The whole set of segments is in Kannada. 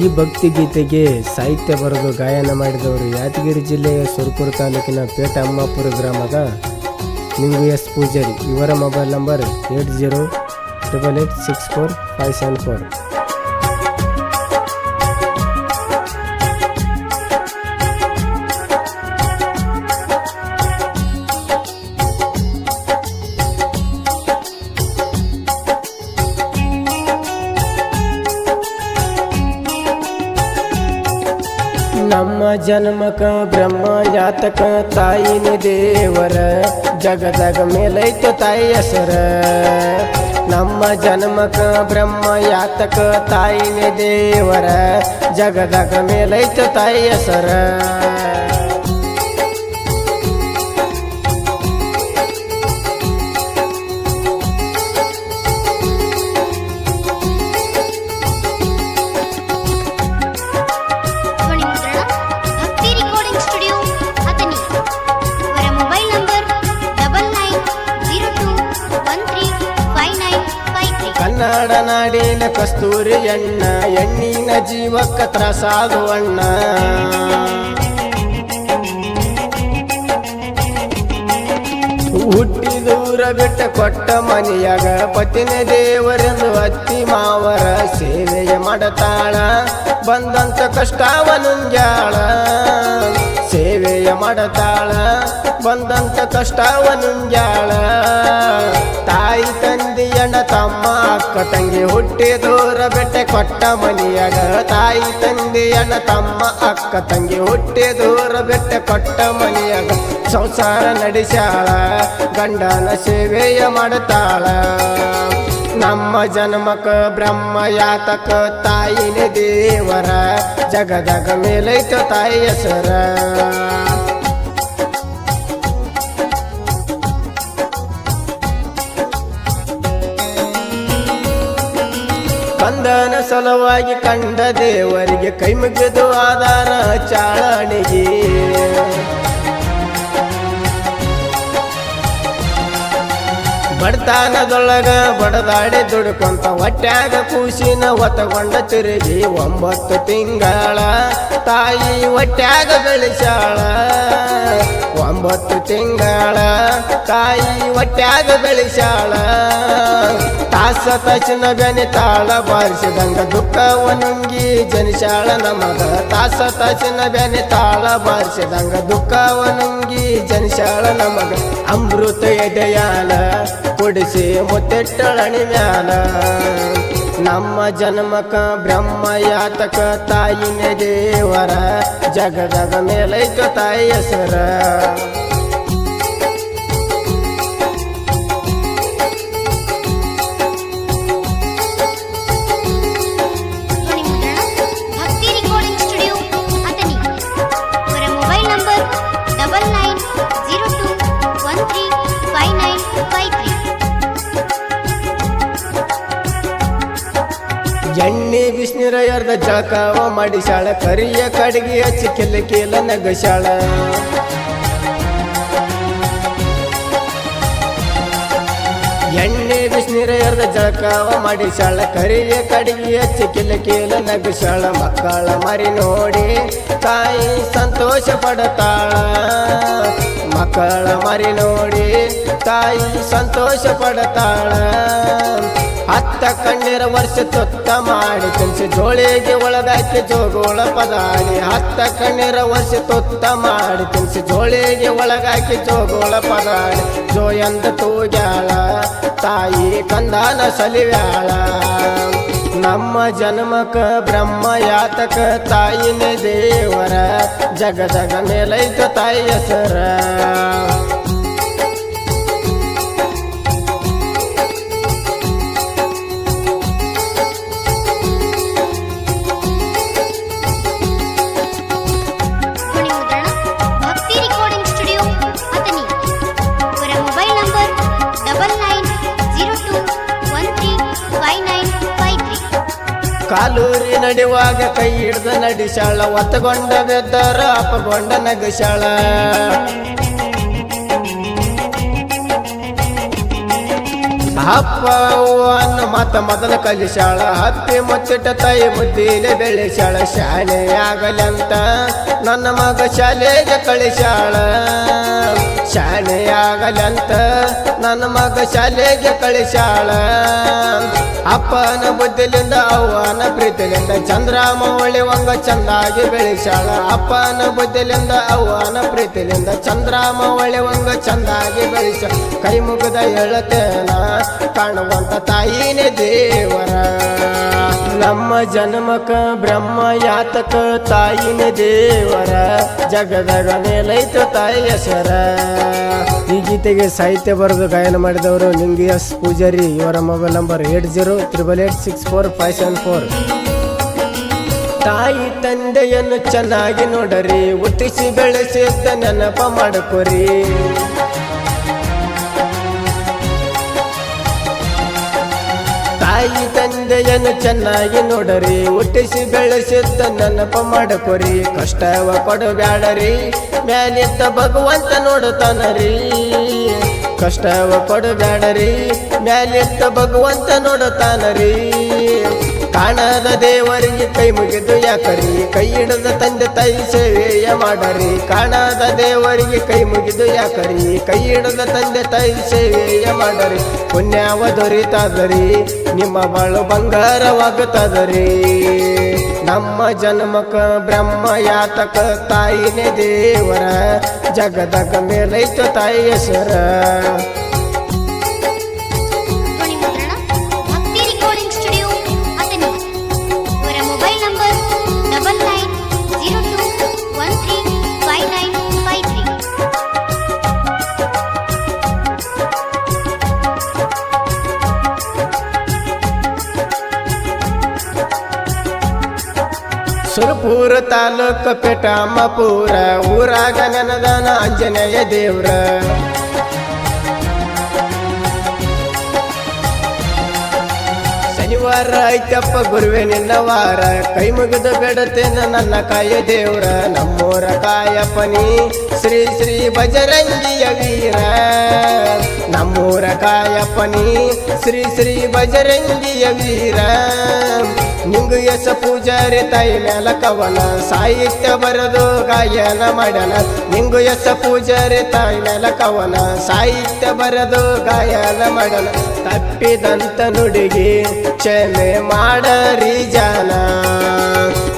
ಈ ಭಕ್ತಿ ಗೀತೆಗೆ ಸಾಹಿತ್ಯ ಬರೆದು ಗಾಯನ ಮಾಡಿದವರು ಯಾದಗಿರಿ ಜಿಲ್ಲೆಯ ಸುರಪುರ ತಾಲೂಕಿನ ಪೇಟ ಅಮ್ಮಾಪುರ ಗ್ರಾಮದ ನಿಂಗು ಎಸ್ ಪೂಜಾರಿ. ಇವರ mobile number eight zero triple eight six four five seven four. ನಮ್ಮ ಜನ್ಮಕ ಬ್ರಹ್ಮ ಜಾತಕ ತಾಯಿನ ದೇವರ, ಜಗದಾಗ ಮೇಲೈತ ತಾಯಿ ಹೆಸರ. ನಮ್ಮ ಜನ್ಮಕ ಬ್ರಹ್ಮ ಯಾತಕ ತಾಯಿನ ದೇವರ, ಜಗದಾಗ ಮೇಲೈತ ತಾಯಿ ಹೆಸರ. ಕಸ್ತೂರಿ ಎಣ್ಣ ಎಣ್ಣಿನ ಜೀವಕ್ಕ ತ್ರಾಸಾಗುವಣ್ಣ. ಹುಟ್ಟಿ ದೂರ ಬಿಟ್ಟ ಕೊಟ್ಟ ಮನೆಯಾಗ ಪತಿನ ದೇವರೆಂದು ಅತ್ತಿ ಮಾವರ ಸೇವೆಯ ಮಾಡತಾಳ. ಬಂದಂತ ಕಷ್ಟವ ಸೇವೆಯ ಮಾಡತಾಳ ಬಂದಂತ ಕಷ್ಟವ ನುಂಗ್ಯಾಳ. ತಾಯಿ ತಂದಿ, ಅಣ್ಣ, ತಮ್ಮ, ಅಕ್ಕ, ತಂಗಿ ಹುಟ್ಟಿ ದೂರ ಬೆಟ್ಟ ಕೊಟ್ಟ ಮನೆಯಾಗ. ತಾಯಿ ತಂದೆಯಣ್ಣ ತಮ್ಮ, ಅಕ್ಕ, ತಂಗಿ ಹುಟ್ಟಿ ದೂರ ಬೆಟ್ಟ ಕೊಟ್ಟ ಮನೆಯಾಗ ಸಂಸಾರ ನಡೆಸಾಳ ಗಂಡನ ಸೇವೆಯ ಮಾಡತಾಳ ನಮ್ಮ ಜನ್ಮಕ ಬ್ರಹ್ಮ ಯಾತಕ ತಾಯಿನ ದೇವರ, ಜಗದಾಗ ಮೇಲೈತ ತಾಯಿ ಹೆಸರ. ಕಂದನ ಸಲುವಾಗಿ ಕಂಡ ದೇವರಿಗೆ ಕೈ ಮುಗಿದು ಆಧಾರ ಚಾಳಣಿಗೆ. ಬಡತನದೊಳಗ ಬಡದಾಡಿ ದುಡ್ಕೊಂತ ಹೊಟ್ಯಾಗ ಕೂಸಿನ ಒತ್ತಗೊಂಡ ತಿರುಗಿ ಒಂಬತ್ತು ತಿಂಗಳ. ತಾಯಿ ಹೊಟ್ಯಾಗ ಬೆಳೆಸಾಳ ಒಂಬತ್ತು ತಿಂಗಳ. ತಾಯಿ ಹೊಟ್ಯಾಗ ಬೆಳೆಸಾಳ ತಾಸ ತಾಸಿನ ಬೆನೆ ತಾಳ ಬಾರಿಸಿದಂಗ ದುಃಖವ ನುಂಗಿ ಜನಿಸಾಳ ನಮಗ. ತಾಸ ತಾಸಿನ ಬೆನೆ ತಾಳ ಬಾರಿಸಿದಂಗ ದುಃಖವ ನುಂಗಿ ಜನಿಸಾಳ ನಮಗ. ಅಮೃತ ಎದೆಯಾಲ. ಕೊಡಿಸಿ ಮುತ್ತೆಟ್ಟಳಣಿ ಮ್ಯಾಲ. ನಮ್ಮ ಜನ್ಮಕ ಬ್ರಹ್ಮ ಯಾತಕ ತಾಯಿನ ದೇವರ ಜಗದಗ ಮೇಲೈಕ ತಾಯಿ ಹೆಸರ ಎರ್ದ ಜಳಕವ ಮಾಡಿಸಾಳ ಕರಿಯ ಕಡಿಗೆ ಹಚ್ಚಿ ಕೆಲ ಕೇಲ ನಗಸಾಳ ಎಣ್ಣೆ ಬಿಸಿನೀರ ಎರ್ದ ಜಳಕಾವ ಮಾಡಿಸಾಳ ಕರಿಯ ಕಡಿಗೆ ಹಚ್ಚಿ ಕೆಲ ಕೇಲ ನಗಸಾಳ ಮಕ್ಕಳ ಮರಿ ನೋಡಿ ತಾಯಿ ಸಂತೋಷ ಪಡತಾಳ. ಮಕ್ಕಳ ಮರಿ ನೋಡಿ ತಾಯಿ ಸಂತೋಷ ಪಡತಾಳ. ಹತ್ತ ಕಣ್ಣೀರ ವರ್ಷ ತೊತ್ತ ಮಾಡಿ ತಿನ್ಸಿ ಜೋಳಿಗೆ ಒಳಗಾಕಿ ಜೋಗೋಳ ಪದಾಡಿ. ಹತ್ತ ಕಣ್ಣೀರ ವರ್ಷ ತೊತ್ತ ಮಾಡಿ ತಿನ್ಸಿ ಜೋಳಿಗೆ ಒಳಗಾಕಿ ಜೋಗೋಳ ಪದಾಡಿ. ಜೋಯಂದ ತೂಗ್ಯಾಳ ತಾಯಿ ಕಂದಾನ ಸಲಿವ್ಯಾಳ. ನಮ್ಮ ಜನ್ಮಕ ಬ್ರಹ್ಮ ಯಾತಕ ತಾಯಿನ ದೇವರ ಜಗ ಜಗ ಮೇಲೈತ ತಾಯಿ ಹೆಸರ. ಕಾಲೂರಿ ನಡಿವಾಗ ಕೈ ಹಿಡ್ದ ನಡಿಸಾಳ ಒತ್ತಗೊಂಡ ಬೆದ್ದರ ಅಪಗೊಂಡ ನಗಸಾಳ ಅನ್ನ ಮತ ಮೊದಲ ಕಲಿಸಾಳ. ಹತ್ತಿ ಮುಚ್ಚಿಟ್ಟ ತಾಯಿ ಮುದ್ದಿಲೆ ಬೆಳೆಸಾಳ. ಶಾಲೆ ಆಗಲಂತ ನನ್ನ ಮಗ ಶಾಲೆಗೆ ಕಳಿಸಾಳ. ಶಾಲೆ ಆಗಲಂತ ನನ್ನ ಮಗ ಶಾಲೆಗೆ ಕಳಿಸಾಳ. ಅಪ್ಪನ ಬುದ್ಧಿಲಿಂದ, ಅವ್ವನ ಪ್ರೀತಿಲಿಂದ, ಚಂದ್ರಾಮ ಒಳ್ಳೆವಂಗ ಚಂದಾಗಿ ಬೆಳೆಸಾಳ. ಅಪ್ಪನ ಬುದ್ಧಿಲಿಂದ, ಅವ್ವನ ಪ್ರೀತಿಲಿಂದ, ಚಂದ್ರಾಮ ಒಳ್ಳೆವಂಗ ಚಂದಾಗಿ ಬೆಳೆಸ ಕೈ ಮುಗಿದ ಹೇಳತೇನ ಕಾಣುವಂತ ತಾಯಿನೆ ದೇವರ. ನಮ್ಮ ಜನ್ಮಕ ಬ್ರಹ್ಮ ಯಾತಕ ತಾಯಿನ ದೇವರ. ಜಗದಗ ಮೇಲೈತ ತಾಯಿಯ ಸರ ಈ ಗೀತೆಗೆ ಸಾಹಿತ್ಯ ಬರೆದು ಗಾಯನ ಮಾಡಿದವರು ನಿಂಗೆ ಎಸ್ ಪೂಜಾರಿ ಇವರ mobile number eight zero triple eight six four five seven four. ತಾಯಿ ತಂದೆಯನ್ನು ಚೆನ್ನಾಗಿ ನೋಡರಿ, ಹುಟ್ಟಿಸಿ ಬೆಳೆಸಿದ್ದ ನೆನಪ ಮಾಡ್ಕೊರಿ. ತಾಯಿ ತಂದೆಯನ್ನು ಚೆನ್ನಾಗಿ ನೋಡರಿ, ಹುಟ್ಟಿಸಿ ಬೆಳೆಸಿದ್ದ ನೆನಪ ಮಾಡ್ಕೊರಿ. ಕಷ್ಟವ ಕೊಡಬ್ಯಾಡರಿ ಮ್ಯಾಲಿದ್ದ ಭಗವಂತ ನೋಡುತ್ತಾನರಿ. ಕಷ್ಟವ ಕೊಡಬ್ಯಾಡರಿ ಮ್ಯಾಲಿದ್ದ ಭಗವಂತ ನೋಡುತ್ತಾನರಿ. ಕಾಣದ ದೇವರಿಗೆ ಕೈ ಮುಗಿದು ಯಾಕರಿ? ಕೈ ಹಿಡಿದ ತಂದೆ ತಾಯಿ ಸೇವೆಯ ಮಾಡರಿ. ಕಾಣದ ದೇವರಿಗೆ ಕೈ ಮುಗಿದು ಯಾಕರಿ? ಕೈ ಹಿಡಿದ ತಂದೆ ತಾಯಿ ಸೇವೆಯ ಮಾಡರಿ. ಪುಣ್ಯವ ದೊರೀತದರಿ ನಿಮ್ಮ ಬಾಳು ಬಂಗಾರವಾಗುತ್ತದರಿ. ನಮ್ಮ ಜನ್ಮಕ ಬ್ರಹ್ಮ ಯಾತಕ ತಾಯಿನೇ ದೇವರ. ಜಗದಗ ಮೇಲೈತು ತಾಯಿಯ ಹೆಸರ ಸುರಪುರ ತಾಲೂಕ ಪೆಟಮ್ಮಪುರ ಊರಾಗ ನೆನದಾನ ಆಂಜನೇಯ ದೇವ್ರ. ಶನಿವಾರ ಐತಪ್ಪ ಗುರುವೆ ನಿನ್ನ ವಾರ, ಕೈ ಮುಗಿದು ಬೇಡತೇನ ನನ್ನ ಕಾಯ ದೇವ್ರ. ನಮ್ಮೂರ ಕಾಯಪ್ಪನಿ ಶ್ರೀ ಶ್ರೀ ಬಜರಂಗಿಯ ವೀರ. ನಮ್ಮೂರ ಕಾಯಪ್ಪನಿ ಶ್ರೀ ಶ್ರೀ ಬಜರಂಗಿಯ ವೀರ. ನಿಂಗು ಎಸ ಪೂಜಾರಿ ತಾಯಿ ಮೇಲ ಕವನ ಸಾಹಿತ್ಯ ಬರೆದು ಗಾಯನ ನಿಂಗು ಎಸ ಪೂಜಾರಿ ತಾಯಿ ಮೇಲ ಕವನ ಸಾಹಿತ್ಯ ಬರೆದು ಗಾಯನ ಮಾಡನ ತಪ್ಪಿದಂತ ನುಡಿಗೆ ಕ್ಷಮೆ ಮಾಡರಿ ಜನ.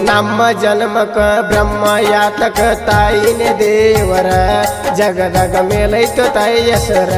ನಮ್ಮ ಜನ್ಮಕ ಬ್ರಹ್ಮ ಯಾತಕ ತಾಯಿನೇ ದೇವರ, ಜಗದಗ ಮೇಲೈತು ತಾಯಿ ಹೆಸರ.